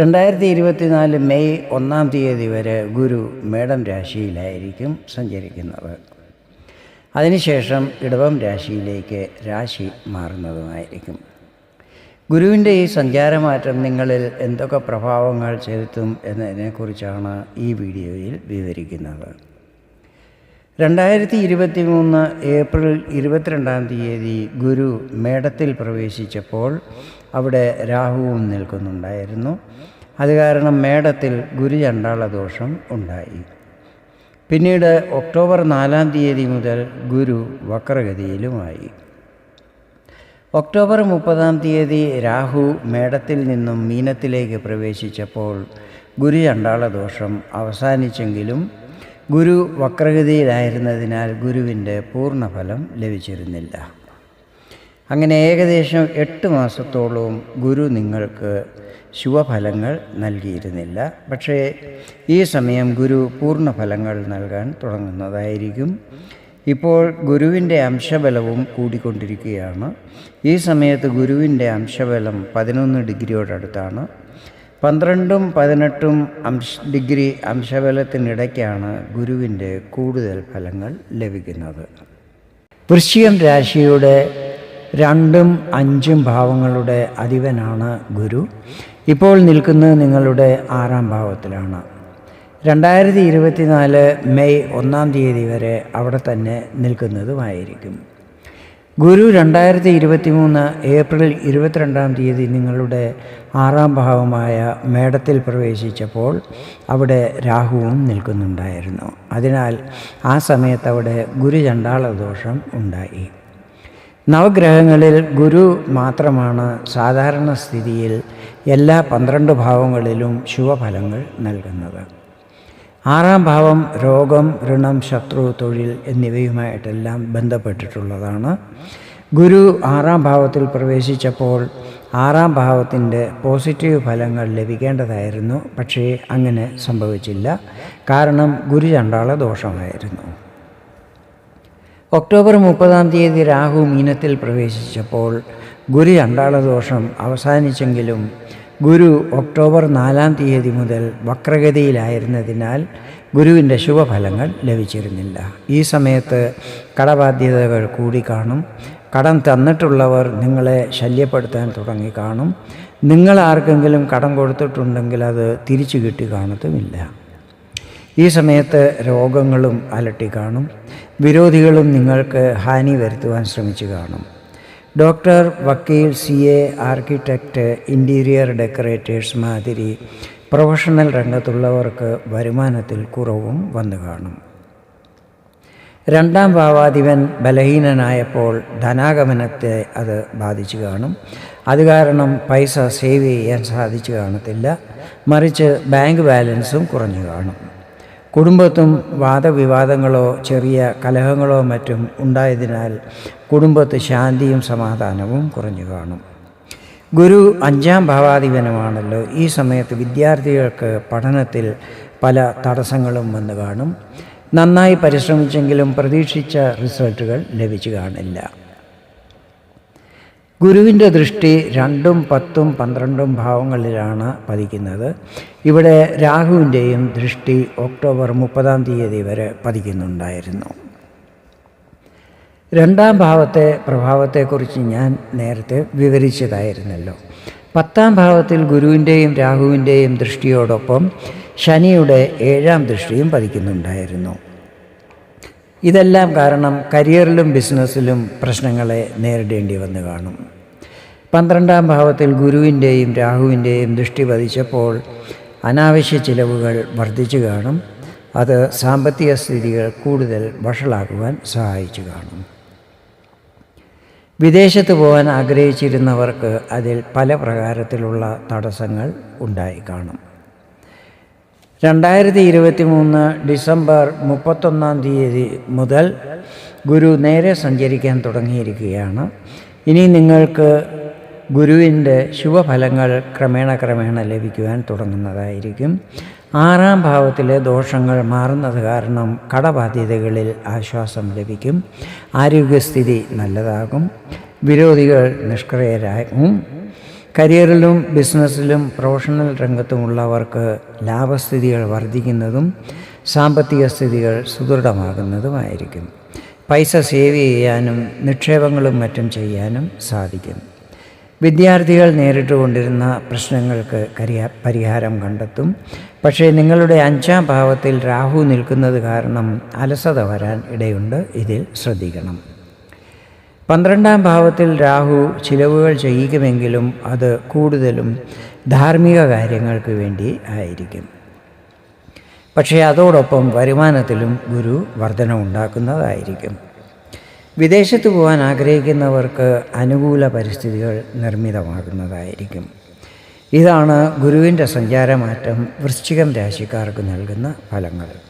രണ്ടായിരത്തി ഇരുപത്തിനാല് മെയ് ഒന്നാം തീയതി വരെ ഗുരു മേടം രാശിയിലായിരിക്കും സഞ്ചരിക്കുന്നത്. അതിനുശേഷം ഇടവം രാശിയിലേക്ക് രാശി മാറുന്നതുമായിരിക്കും. ഗുരുവിന്റെ ഈ സഞ്ചാരമാറ്റം നിങ്ങളിൽ എന്തൊക്കെ പ്രഭാവങ്ങൾ ചെലുത്തും എന്നതിനെക്കുറിച്ചാണ് ഈ വീഡിയോയിൽ വിവരിക്കുന്നത്. രണ്ടായിരത്തി ഇരുപത്തി മൂന്ന് ഏപ്രിൽ ഇരുപത്തിരണ്ടാം തീയതി ഗുരു മേടത്തിൽ പ്രവേശിച്ചപ്പോൾ അവിടെ രാഹുവും നിൽക്കുന്നുണ്ടായിരുന്നു. അത് കാരണം മേടത്തിൽ ഗുരുചണ്ടാള ദോഷം ഉണ്ടായി. പിന്നീട് ഒക്ടോബർ നാലാം തീയതി മുതൽ ഗുരു വക്രഗതിയിലുമായി. ഒക്ടോബർ മുപ്പതാം തീയതി രാഹു മേടത്തിൽ നിന്നും മീനത്തിലേക്ക് പ്രവേശിച്ചപ്പോൾ ഗുരു ചണ്ടാള ദോഷം അവസാനിച്ചെങ്കിലും ഗുരു വക്രഗതിയിലായിരുന്നതിനാൽ ഗുരുവിന്റെ പൂർണഫലം ലഭിച്ചിരുന്നില്ല. അങ്ങനെ ഏകദേശം എട്ട് മാസത്തോളവും ഗുരു നിങ്ങൾക്ക് ശുഭഫലങ്ങൾ നൽകിയിരുന്നില്ല. പക്ഷേ ഈ സമയം ഗുരു പൂർണഫലങ്ങൾ നൽകാൻ തുടങ്ങുന്നതായിരിക്കും. ഇപ്പോൾ ഗുരുവിന്റെ അംശബലവും കൂടിക്കൊണ്ടിരിക്കുകയാണ്. ഈ സമയത്ത് ഗുരുവിന്റെ അംശബലം പതിനൊന്ന് ഡിഗ്രിയോടടുത്താണ്. പന്ത്രണ്ടും പതിനെട്ടും അംശ ഡിഗ്രി അംശബലത്തിനിടയ്ക്കാണ് ഗുരുവിന്റെ കൂടുതൽ ഫലങ്ങൾ ലഭിക്കുന്നത്. വൃശ്ചികം രാശിയുടെ രണ്ടും അഞ്ചും ഭാവങ്ങളുടെ അധിപനാണ് ഗുരു. ഇപ്പോൾ നിൽക്കുന്നത് നിങ്ങളുടെ ആറാം ഭാവത്തിലാണ്. രണ്ടായിരത്തി ഇരുപത്തിനാല് മെയ് ഒന്നാം തീയതി വരെ അവിടെ തന്നെ നിൽക്കുന്നതുമായിരിക്കും. ഗുരു രണ്ടായിരത്തി ഇരുപത്തി മൂന്ന് ഏപ്രിൽ ഇരുപത്തിരണ്ടാം തീയതി നിങ്ങളുടെ ആറാം ഭാവമായ മേടത്തിൽ പ്രവേശിച്ചപ്പോൾ അവിടെ രാഹുവും നിൽക്കുന്നുണ്ടായിരുന്നു. അതിനാൽ ആ സമയത്ത് അവിടെ ഗുരു ചണ്ടാള ദോഷം ഉണ്ടായി. നവഗ്രഹങ്ങളിൽ ഗുരു മാത്രമാണ് സാധാരണ സ്ഥിതിയിൽ എല്ലാ പന്ത്രണ്ട് ഭാവങ്ങളിലും ശുഭഫലങ്ങൾ നൽകുന്നത്. ആറാം ഭാവം രോഗം ഋണം ശത്രു തൊഴിൽ എന്നിവയുമായിട്ടെല്ലാം ബന്ധപ്പെട്ടിട്ടുള്ളതാണ്. ഗുരു ആറാം ഭാവത്തിൽ പ്രവേശിച്ചപ്പോൾ ആറാം ഭാവത്തിന്റെ പോസിറ്റീവ് ഫലങ്ങൾ ലഭിക്കേണ്ടതായിരുന്നു. പക്ഷേ അങ്ങനെ സംഭവിച്ചില്ല. കാരണം ഗുരു ഗുരുചണ്ടാള ദോഷമായിരുന്നു. ഒക്ടോബർ മുപ്പതാം തീയതി രാഹു മീനത്തിൽ പ്രവേശിച്ചപ്പോൾ ഗുരു ചണ്ടാളദോഷം അവസാനിച്ചെങ്കിലും ഗുരു ഒക്ടോബർ നാലാം തീയതി മുതൽ വക്രഗതിയിലായിരുന്നതിനാൽ ഗുരുവിന്റെ ശുഭഫലങ്ങൾ ലഭിച്ചിരുന്നില്ല. ഈ സമയത്ത് കടബാധ്യതകൾ കൂടി കാണും. കടം തന്നിട്ടുള്ളവർ നിങ്ങളെ ശല്യപ്പെടുത്താൻ തുടങ്ങി കാണും. നിങ്ങൾ ആർക്കെങ്കിലും കടം കൊടുത്തിട്ടുണ്ടെങ്കിൽ അത് തിരിച്ചു കിട്ടി കാണത്തുമില്ല ഈ സമയത്ത് രോഗങ്ങളും അലട്ടി കാണും. വിരോധികളും നിങ്ങൾക്ക് ഹാനി വരുത്തുവാൻ ശ്രമിച്ചു കാണും. ഡോക്ടർ വക്കീൽ C A architect interior decorators മാതിരി പ്രൊഫഷണൽ രംഗത്തുള്ളവർക്ക് വരുമാനത്തിൽ കുറവും വന്നു കാണും. രണ്ടാം ഭാവാധിപൻ ബലഹീനനായപ്പോൾ ധനാഗമനത്തെ അത് ബാധിച്ചു കാണും. അത് കാരണം പൈസ സേവ് ചെയ്യാൻ സാധിച്ചു കാണത്തില്ല. മറിച്ച് ബാങ്ക് ബാലൻസും കുറഞ്ഞു കാണും. കുടുംബത്തും വാദവിവാദങ്ങളോ ചെറിയ കലഹങ്ങളോ മറ്റും ഉണ്ടായതിനാൽ കുടുംബത്ത് ശാന്തിയും സമാധാനവും കുറഞ്ഞു കാണും. ഗുരു അഞ്ചാം ഭാവാധിപനമാണല്ലോ ഈ സമയത്ത് വിദ്യാർത്ഥികൾക്ക് പഠനത്തിൽ പല തടസ്സങ്ങളും വന്നു കാണും. നന്നായി പരിശ്രമിച്ചെങ്കിലും പ്രതീക്ഷിച്ച റിസൾട്ടുകൾ ലഭിച്ചു കാണില്ല. ഗുരുവിന്റെ ദൃഷ്ടി രണ്ടും പത്തും പന്ത്രണ്ടും ഭാവങ്ങളിലാണ് പതിക്കുന്നത്. ഇവിടെ രാഹുവിന്റെയും ദൃഷ്ടി ഒക്ടോബർ മുപ്പതാം തീയതി വരെ പതിക്കുന്നുണ്ടായിരുന്നു. രണ്ടാം ഭാവത്തെ പ്രഭാവത്തെക്കുറിച്ച് ഞാൻ നേരത്തെ വിവരിച്ചതായിരുന്നല്ലോ. പത്താം ഭാവത്തിൽ ഗുരുവിന്റെയും രാഹുവിന്റെയും ദൃഷ്ടിയോടൊപ്പം ശനിയുടെ ഏഴാം ദൃഷ്ടിയും പതിക്കുന്നുണ്ടായിരുന്നു. ഇതെല്ലാം കാരണം കരിയറിലും ബിസിനസ്സിലും പ്രശ്നങ്ങളെ നേരിടേണ്ടി വന്ന് കാണും. പന്ത്രണ്ടാം ഭാവത്തിൽ ഗുരുവിന്റെയും രാഹുവിന്റെയും ദൃഷ്ടി പതിച്ചപ്പോൾ അനാവശ്യ ചിലവുകൾ വർദ്ധിച്ചു കാണും. അത് സാമ്പത്തിക സ്ഥിതികൾ കൂടുതൽ വഷളാക്കുവാൻ സഹായിച്ചു കാണും. വിദേശത്ത് പോകാൻ ആഗ്രഹിച്ചിരുന്നവർക്ക് അതിൽ പല പ്രകാരത്തിലുള്ള തടസ്സങ്ങൾ ഉണ്ടായി കാണും. രണ്ടായിരത്തി ഇരുപത്തി മൂന്ന് ഡിസംബർ മുപ്പത്തൊന്നാം തീയതി മുതൽ ഗുരു നേരെ സഞ്ചരിക്കാൻ തുടങ്ങിയിരിക്കുകയാണ്. ഇനി നിങ്ങൾക്ക് ഗുരുവിന്റെ ശുഭഫലങ്ങൾ ക്രമേണ ക്രമേണ ലഭിക്കുവാൻ തുടങ്ങുന്നതായിരിക്കും. ആറാം ഭാവത്തിലെ ദോഷങ്ങൾ മാറുന്നത് കാരണം കടബാധ്യതകളിൽ ആശ്വാസം ലഭിക്കും. ആരോഗ്യസ്ഥിതി നല്ലതാകും. വിരോധികൾ നിഷ്ക്രിയരാകും. കരിയറിലും ബിസിനസ്സിലും പ്രൊഫഷണൽ രംഗത്തുമുള്ളവർക്ക് ലാഭസ്ഥിതികൾ വർദ്ധിക്കുന്നതും സാമ്പത്തിക സ്ഥിതികൾ സുദൃഢമാകുന്നതുമായിരിക്കും. പൈസ സേവ് ചെയ്യാനും നിക്ഷേപങ്ങളും മറ്റും ചെയ്യാനും സാധിക്കും. വിദ്യാർത്ഥികൾ നേരിട്ടുകൊണ്ടിരുന്ന പ്രശ്നങ്ങൾക്ക് കരിയ പരിഹാരം കണ്ടെത്തും. പക്ഷേ നിങ്ങളുടെ അഞ്ചാം ഭാവത്തിൽ രാഹു നിൽക്കുന്നത് കാരണം അലസത വരാൻ ഇടയുണ്ട്. ഇതിൽ ശ്രദ്ധിക്കണം. പന്ത്രണ്ടാം ഭാവത്തിൽ രാഹു ചിലവുകൾ ചെയ്യിക്കുമെങ്കിലും അത് കൂടുതലും ധാർമ്മിക കാര്യങ്ങൾക്ക് വേണ്ടി ആയിരിക്കും. പക്ഷേ അതോടൊപ്പം വരുമാനത്തിലും ഗുരു വർധന ഉണ്ടാക്കുന്നതായിരിക്കും. വിദേശത്ത് പോകാൻ ആഗ്രഹിക്കുന്നവർക്ക് അനുകൂല പരിസ്ഥിതികൾ നിർമ്മിതമാകുന്നതായിരിക്കും. ഇതാണ് ഗുരുവിന്റെ സഞ്ചാരമാറ്റം വൃശ്ചികം രാശിക്കാർക്ക് നൽകുന്ന ഫലങ്ങൾ.